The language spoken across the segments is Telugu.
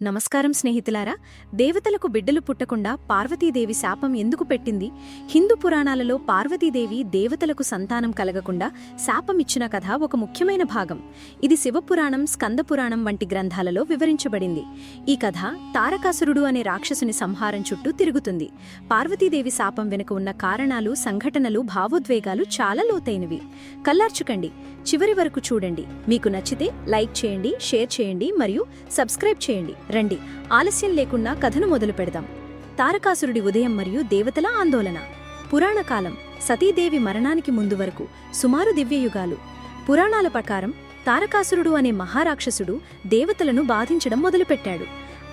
నమస్కారం స్నేహితులారా దేవతలకు బిడ్డలు పుట్టకుండా పార్వతీదేవి శాపం ఎందుకు పెట్టింది? హిందూ పురాణాలలో పార్వతీదేవి దేవతలకు సంతానం కలగకుండా శాపమిచ్చిన కథ ఒక ముఖ్యమైన భాగం. ఇది శివపురాణం స్కందపురాణం వంటి గ్రంథాలలో వివరించబడింది. ఈ కథ తారకాసురుడు అనే రాక్షసుని సంహారం చుట్టూ తిరుగుతుంది. పార్వతీదేవి శాపం వెనుక ఉన్న కారణాలు సంఘటనలు భావోద్వేగాలు చాలా లోతైనవి. కల్లార్చుకండి చివరి వరకు చూడండి. మీకు నచ్చితే లైక్ చేయండి షేర్ చేయండి మరియు సబ్స్క్రైబ్ చేయండి. రండి ఆలస్యం లేకుండా కథను మొదలు పెడదాం. తారకాసురుడి ఉదయం మరియు దేవతల ఆందోళన. పురాణకాలం సతీదేవి మరణానికి ముందు వరకు సుమారు దివ్యయుగాలు. పురాణాల ప్రకారం తారకాసురుడు అనే మహారాక్షసుడు దేవతలను బాధించడం మొదలుపెట్టాడు.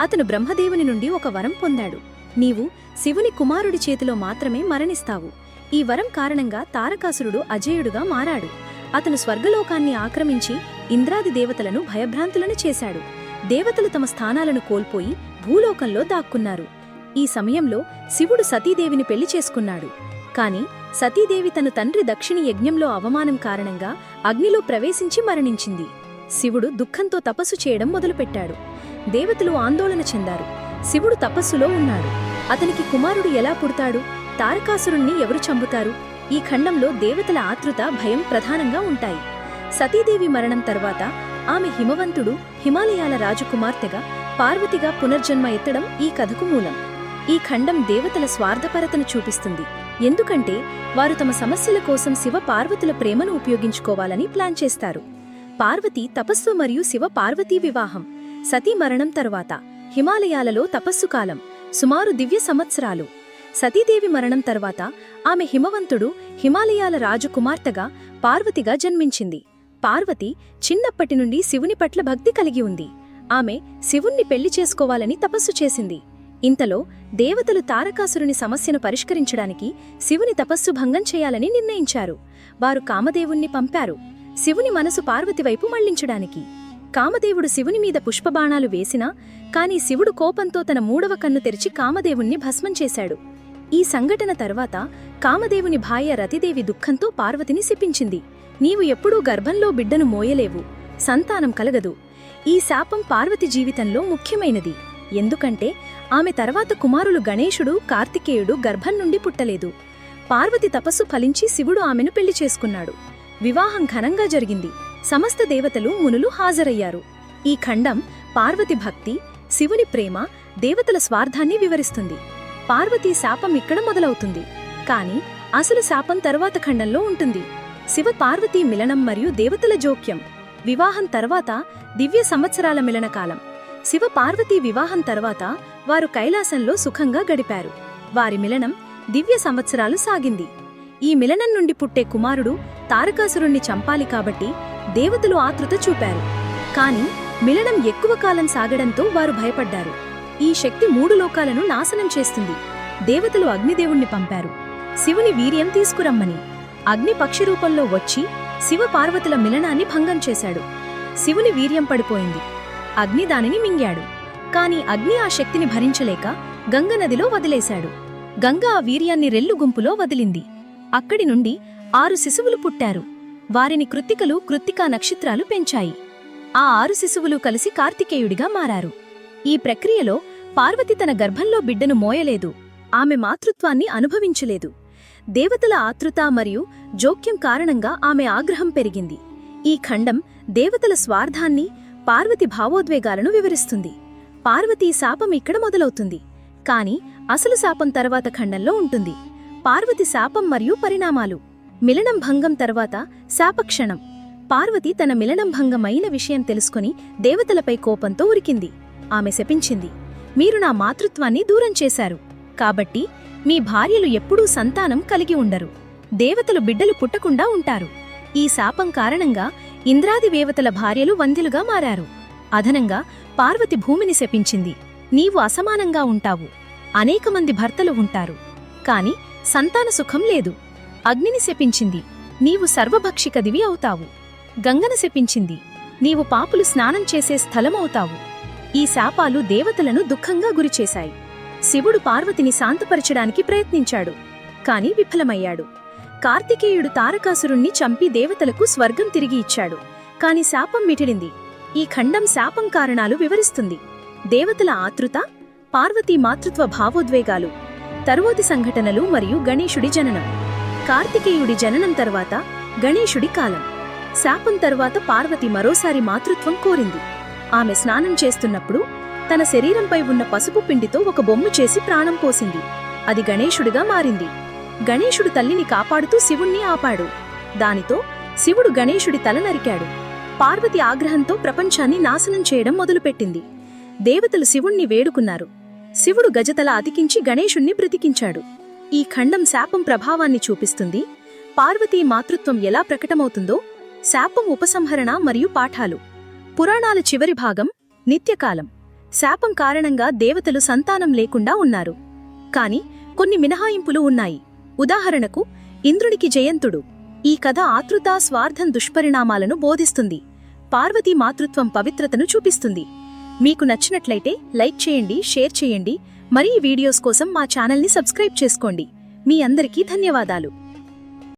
అతను బ్రహ్మదేవుని నుండి ఒక వరం పొందాడు. నీవు శివుని కుమారుడి చేతిలో మాత్రమే మరణిస్తావు. ఈ వరం కారణంగా తారకాసురుడు అజేయుడుగా మారాడు. అతను స్వర్గలోకాన్ని ఆక్రమించి ఇంద్రాది దేవతలను భయభ్రాంతులను చేశాడు. దేవతలు తమ స్థానాలను కోల్పోయి భూలోకంలో దాక్కున్నారు. ఈ సమయంలో శివుడు సతీదేవిని పెళ్ళి చేసుకున్నాడు. కాని సతీదేవి తన తండ్రి దక్షిణి యజ్ఞంలో అవమానం కారణంగా అగ్నిలో ప్రవేశించి మరణించింది. శివుడు దుఃఖంతో తపస్సు చేయడం మొదలుపెట్టాడు. దేవతలు ఆందోళన చెందారు. శివుడు తపస్సులో ఉన్నాడు. అతనికి కుమారుడు ఎలా పుడతాడు? తారకాసురుణ్ణి ఎవరు చంపుతారు? ఈ ఖండంలో దేవతల ఆతృత భయం ప్రధానంగా ఉంటాయి. సతీదేవి మరణం తర్వాత ఆమె హిమవంతుడు హిమాలయాల రాజకుమార్తెగా పార్వతిగా పునర్జన్మ ఎత్తడం ఈ కథకు మూలం. ఈ ఖండం దేవతల స్వార్థపరతను చూపిస్తుంది. ఎందుకంటే వారు తమ సమస్యల కోసం శివ పార్వతుల ప్రేమను ఉపయోగించుకోవాలని ప్లాన్ చేస్తారు. పార్వతి తపస్సు మరియు శివ పార్వతీ వివాహం సతీ మరణం తరువాత హిమాలయాలలో తపస్సు కాలం సుమారు దివ్య సంవత్సరాలు. సతీదేవి మరణం తర్వాత ఆమె హిమవంతుడు హిమాలయాల రాజు కుమార్తెగా పార్వతిగా జన్మించింది. పార్వతి చిన్నప్పటి నుండి శివుని పట్ల భక్తి కలిగి ఉంది. ఆమె శివుణ్ణి పెళ్ళి చేసుకోవాలని తపస్సు చేసింది. ఇంతలో దేవతలు తారకాసురుని సమస్యను పరిష్కరించడానికి శివుని తపస్సు భంగం చేయాలని నిర్ణయించారు. వారు కామదేవుణ్ణి పంపారు. శివుని మనసు పార్వతి వైపు మళ్ళించడానికి. కామదేవుడు శివుని మీద పుష్పబాణాలు వేసినా కాని శివుడు కోపంతో తన మూడవ కన్ను తెరిచి కామదేవుణ్ణి భస్మం చేశాడు. ఈ సంఘటన తర్వాత కామదేవుని భార్య రతిదేవి దుఃఖంతో పార్వతిని శిపించింది. నీవు ఎప్పుడూ గర్భంలో బిడ్డను మోయలేవు సంతానం కలగదు. ఈ శాపం పార్వతి జీవితంలో ముఖ్యమైనది. ఎందుకంటే ఆమె తర్వాత కుమారులు గణేశుడు కార్తికేయుడు గర్భం నుండి పుట్టలేదు. పార్వతి తపస్సు ఫలించి శివుడు ఆమెను పెళ్ళి చేసుకున్నాడు. వివాహం ఘనంగా జరిగింది. సమస్త దేవతలు మునులు హాజరయ్యారు. ఈ ఖండం పార్వతి భక్తి శివుని ప్రేమ దేవతల స్వార్థాన్ని వివరిస్తుంది. పార్వతీ శాపం ఇక్కడ మొదలవుతుంది. కాని అసలు శాపం తరువాత ఖండంలో ఉంటుంది. శివ పార్వతీ మిలనం మరియు దేవతల జోక్యం. వివాహం తర్వాత దివ్య సంవత్సరాల మిలనకాలం శివ పార్వతీ వివాహం తర్వాత వారు కైలాసంలో సుఖంగా గడిపారు. వారి మిలనం దివ్య సంవత్సరాలు సాగింది. ఈ మిలనం నుండి పుట్టే కుమారుడు తారకాసురుణ్ణి చంపాలి కాబట్టి దేవతలు ఆతృత చూపారు. కాని మిలనం ఎక్కువ కాలం సాగడంతో వారు భయపడ్డారు. ఈ శక్తి మూడు లోకాలను నాశనం చేస్తుంది. దేవతలు అగ్నిదేవుణ్ణి పంపారు. శివుని వీర్యం తీసుకురమ్మని. అగ్ని పక్షి రూపంలో వచ్చి శివ పార్వతుల మిలనాన్ని భంగం చేశాడు. శివుని వీర్యం పడిపోయింది. అగ్ని దానిని మింగాడు. కాని అగ్ని ఆ శక్తిని భరించలేక గంగ నదిలో వదిలేశాడు. గంగ ఆ వీర్యాన్ని రెల్లు గుంపులో వదిలింది. అక్కడి నుండి ఆరు శిశువులు పుట్టారు. వారిని కృత్తికలు కృత్తికా నక్షత్రాలు పెంచాయి. ఆ ఆరు శిశువులు కలిసి కార్తికేయుడిగా మారారు. ఈ ప్రక్రియలో పార్వతి తన గర్భంలో బిడ్డను మోయలేదు. ఆమె మాతృత్వాన్ని అనుభవించలేదు. దేవతల ఆతృత మరియు జోక్యం కారణంగా ఆమె ఆగ్రహం పెరిగింది. ఈ ఖండం దేవతల స్వార్థాన్ని పార్వతి భావోద్వేగాలను వివరిస్తుంది. పార్వతీ శాపం ఇక్కడ మొదలవుతుంది. కాని అసలు శాపం తర్వాత ఖండంలో ఉంటుంది. పార్వతి శాపం మరియు పరిణామాలు. మిలనం భంగం తర్వాత శాపక్షణం. పార్వతి తన మిలనం భంగమైన విషయం తెలుసుకుని దేవతలపై కోపంతో ఉరికింది. ఆమె శపించింది. మీరు నా మాతృత్వాన్ని దూరం చేశారు. కాబట్టి మీ భార్యలు ఎప్పుడూ సంతానం కలిగి ఉండరు. దేవతలు బిడ్డలు పుట్టకుండా ఉంటారు. ఈ శాపం కారణంగా ఇంద్రాది దేవతల భార్యలు వంధ్యులుగా మారారు. అదనంగా పార్వతి భూమిని శపించింది. నీవు అసమానంగా ఉంటావు. అనేక మంది భర్తలు ఉంటారు. కాని సంతాన సుఖం లేదు. అగ్నిని శపించింది. నీవు సర్వభక్షికదివి అవుతావు. గంగన శపించింది. నీవు పాపులు స్నానం చేసే స్థలమవుతావు. ఈ శాపాలు దేవతలను దుఃఖంగా గురిచేశాయి. శివుడు పార్వతిని శాంతపరచడానికి ప్రయత్నించాడు కాని విఫలమయ్యాడు. కార్తికేయుడు తారకాసురుణ్ణి చంపి దేవతలకు స్వర్గం తిరిగి ఇచ్చాడు. కాని శాపం మిటిడింది ఈ ఖండం శాపం కారణాలు వివరిస్తుంది. దేవతల ఆతృత పార్వతీ మాతృత్వ భావోద్వేగాలు తరువాతి సంఘటనలు మరియు గణేశుడి జననం. కార్తికేయుడి జననం తర్వాత గణేశుడి కాలం. శాపం తరువాత పార్వతి మరోసారి మాతృత్వం కోరింది. ఆమె స్నానం చేస్తున్నప్పుడు తన శరీరంపై ఉన్న పసుపు పిండితో ఒక బొమ్మ చేసి ప్రాణం పోసింది. అది గణేశుడిగా మారింది. గణేశుడు తల్లిని కాపాడుతూ శివుణ్ణి ఆపాడు. దానితో శివుడు గణేశుడి తల నరికాడు. పార్వతి ఆగ్రహంతో ప్రపంచాన్ని నాశనం చేయడం మొదలుపెట్టింది. దేవతలు శివుణ్ణి వేడుకున్నారు. శివుడు గజతల అతికించి గణేశుణ్ణి బ్రతికించాడు. ఈ ఖండం శాపం ప్రభావాన్ని చూపిస్తుంది. పార్వతీ మాతృత్వం ఎలా ప్రకటమవుతుందో శాపం ఉపసంహరణ మరియు పాఠాలు. పురాణాల చివరి భాగం నిత్యకాలం. శాపం కారణంగా దేవతలు సంతానం లేకుండా ఉన్నారు. కాని కొన్ని మినహాయింపులు ఉన్నాయి. ఉదాహరణకు ఇంద్రునికి జయంతుడు. ఈ కథ ఆతృత స్వార్థం దుష్పరిణామాలను బోధిస్తుంది. పార్వతీ మాతృత్వం పవిత్రతను చూపిస్తుంది. మీకు నచ్చినట్లయితే లైక్ చేయండి షేర్ చేయండి. మరీ వీడియోస్ కోసం మా ఛానల్ని సబ్స్క్రైబ్ చేసుకోండి. మీ అందరికీ ధన్యవాదాలు.